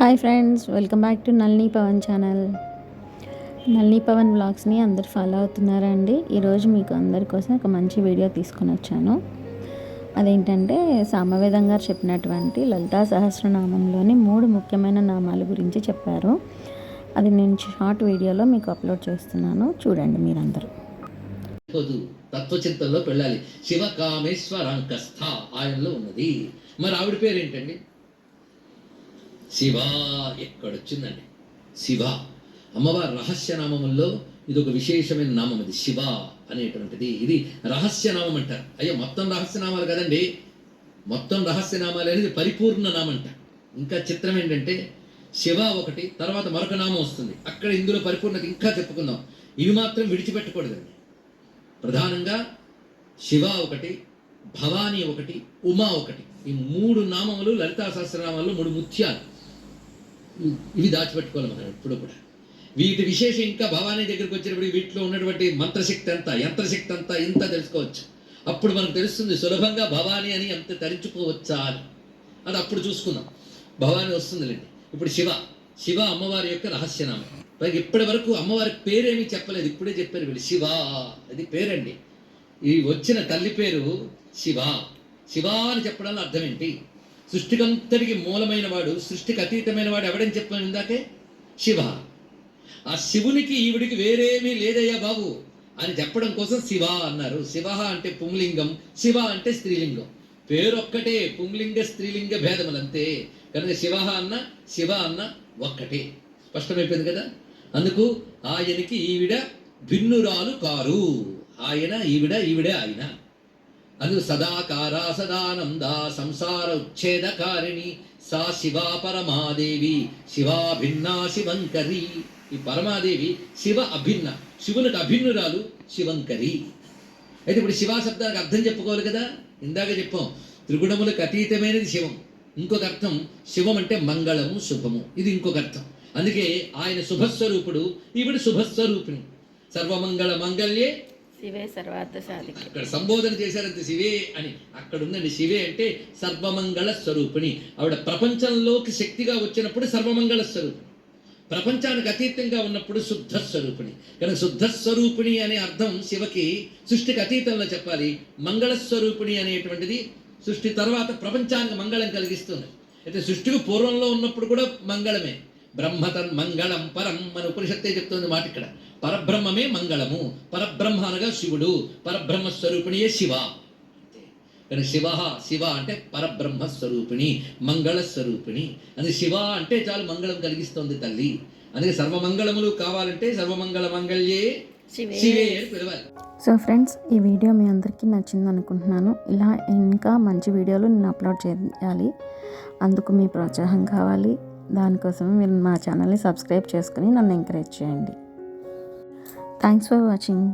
Hi friends welcome back to Nalini Pavan channel. Nalini Pavan బ్లాగ్స్ని అందరు follow అవుతున్నారా అండి ఈరోజు మీకు అందరి కోసం ఒక మంచి వీడియో తీసుకొని వచ్చాను. అదేంటంటే సామవేదం గారు చెప్పినటువంటి లలితా సహస్రనామంలోని మూడు ముఖ్యమైన నామాల గురించి చెప్పారు. అది నేను షార్ట్ వీడియోలో మీకు అప్లోడ్ చేస్తున్నాను. చూడండి మీరందరూ. తత్వచింతనలోకి వెళ్ళాలి శివ కామేశ్వరాంకస్థ ఆయనలో ఉన్నది. మరి ఆవిడ పేరు ఏంటండి శివ ఎక్కడొచ్చిందండి? శివ. అమ్మవారి రహస్య నామముల్లో ఇది ఒక విశేషమైన నామం ఇది శివ అనేటువంటిది. ఇది రహస్య నామం అంటారు. అయ్యో మొత్తం రహస్య నామాలు కదండి. మొత్తం రహస్య నామాలు అనేది పరిపూర్ణ నామం అంట. ఇంకా చిత్రం ఏంటంటే శివ ఒకటి తర్వాత మరొక నామం వస్తుంది. అక్కడ ఇందులో పరిపూర్ణత ఇంకా చెప్పుకుందాం. ఇవి మాత్రం విడిచిపెట్టకూడదండి. ప్రధానంగా శివ ఒకటి భవానీ ఒకటి ఉమా ఒకటి. ఈ మూడు నామములు లలితా సహస్రనామాల్లో మూడు ముత్యాలు. ఇవి- దాచిపెట్టుకోవాలి మనం ఎప్పుడు కూడా. వీటి విశేషం ఇంకా భవానీ దగ్గరికి వచ్చినప్పుడు వీటిలో ఉన్నటువంటి మంత్రశక్తి అంతా యంత్రశక్తి అంతా ఇంత తెలుసుకోవచ్చు. అప్పుడు మనకు తెలుస్తుంది సులభంగా భవానీ అని ఎంత తరించుకోవచ్చా అని. అది అప్పుడు చూసుకుందాం. భవానీ వస్తుందిలేండి. ఇప్పుడు శివ శివ అమ్మవారి యొక్క రహస్యనామం. పైకి ఇప్పటి వరకు అమ్మవారి పేరేమీ చెప్పలేదు ఇప్పుడే చెప్పారు వీళ్ళు. శివ అది పేరండి. ఈ వచ్చిన తల్లి పేరు శివ. శివ అని చెప్పడంలో అర్థం ఏంటి? సృష్టికంతటికి మూలమైన వాడు సృష్టికి అతీతమైన వాడు ఎవడని చెప్పాను ఇందాకే? శివ. ఆ శివునికి ఈవిడికి వేరేమీ లేదయ్యా బాబు. అని చెప్పడం కోసం శివ అన్నారు. శివ అంటే పుంలింగం శివ అంటే స్త్రీలింగం. పేరు ఒక్కటే పుంలింగ స్త్రీలింగ భేదములంతే. కనుక శివ అన్న శివ అన్న ఒక్కటే. స్పష్టమైపోయింది కదా? అందుకు ఆయనకి ఈవిడ భిన్నురాలు కారు. ఆయన ఈవిడ ఈవిడ ఆయన. అను సదాకార సదానంద సంసార ఉచ్ఛేదకారిణి సా శివా పరమాదేవి శివా భిన్నా శివంకరి ఈ పరమాదేవి శివ అభిన్న శివునికి అభిన్నురాలు శివంకరి అయితే ఇప్పుడు శివా శబ్దానికి అర్థం చెప్పుకోవాలి కదా? ఇందాక చెప్పాం త్రిగుణములకు అతీతమైనది శివం ఇంకొక అర్థం శివం అంటే మంగళము శుభము. ఇది ఇంకొక అర్థం. అందుకే ఆయన శుభస్వరూపుడు ఈవిడ శుభస్వరూపిణి. సర్వమంగళ మంగళ్యే శివే సర్వార్థ సాధిక. అక్కడ సంబోధన చేశారంత శివే అని. అక్కడ ఉందండి శివే అంటే సర్వమంగళ స్వరూపిణి. ఆవిడ ప్రపంచంలోకి శక్తిగా వచ్చినప్పుడు సర్వమంగళ స్వరూపిణి. ప్రపంచానికి అతీతంగా ఉన్నప్పుడు శుద్ధ స్వరూపిణి. కనుక శుద్ధ స్వరూపిణి అనే అర్థం శివకి సృష్టికి అతీతంలో చెప్పాలి. మంగళ స్వరూపిణి అనేటువంటిది సృష్టి తర్వాత ప్రపంచానికి మంగళం కలిగిస్తుంది. అయితే సృష్టికి పూర్వంలో ఉన్నప్పుడు కూడా మంగళమే. బ్రహ్మతన్ మంగళం పరం మన ఉపనిషత్తే చెప్తుంది మాట ఇక్కడ. పరబ్రహ్మమే మంగళము పరబ్రహ్మ అనగా శివుడు పరబ్రహ్మ స్వరూపిణియే శివ. కానీ శివ శివ అంటే పరబ్రహ్మ స్వరూపిణి మంగళ స్వరూపిణి అది శివ అంటే చాలు మంగళం కలిగిస్తోంది తల్లి. అందుకే సర్వమంగళములు కావాలంటే సర్వమంగళ మంగళ్యే శివే అని పిలవాలి. సో ఫ్రెండ్స్ ఈ వీడియో మీ అందరికీ నచ్చింది అనుకుంటున్నాను ఇలా ఇంకా మంచి వీడియోలు నేను అప్లోడ్ చేయాలి. అందుకు మీ ప్రోత్సాహం కావాలి. దానికోసం మీరు మా ఛానల్ని సబ్స్క్రైబ్ చేసుకుని నన్ను ఎంకరేజ్ చేయండి. Thanks for watching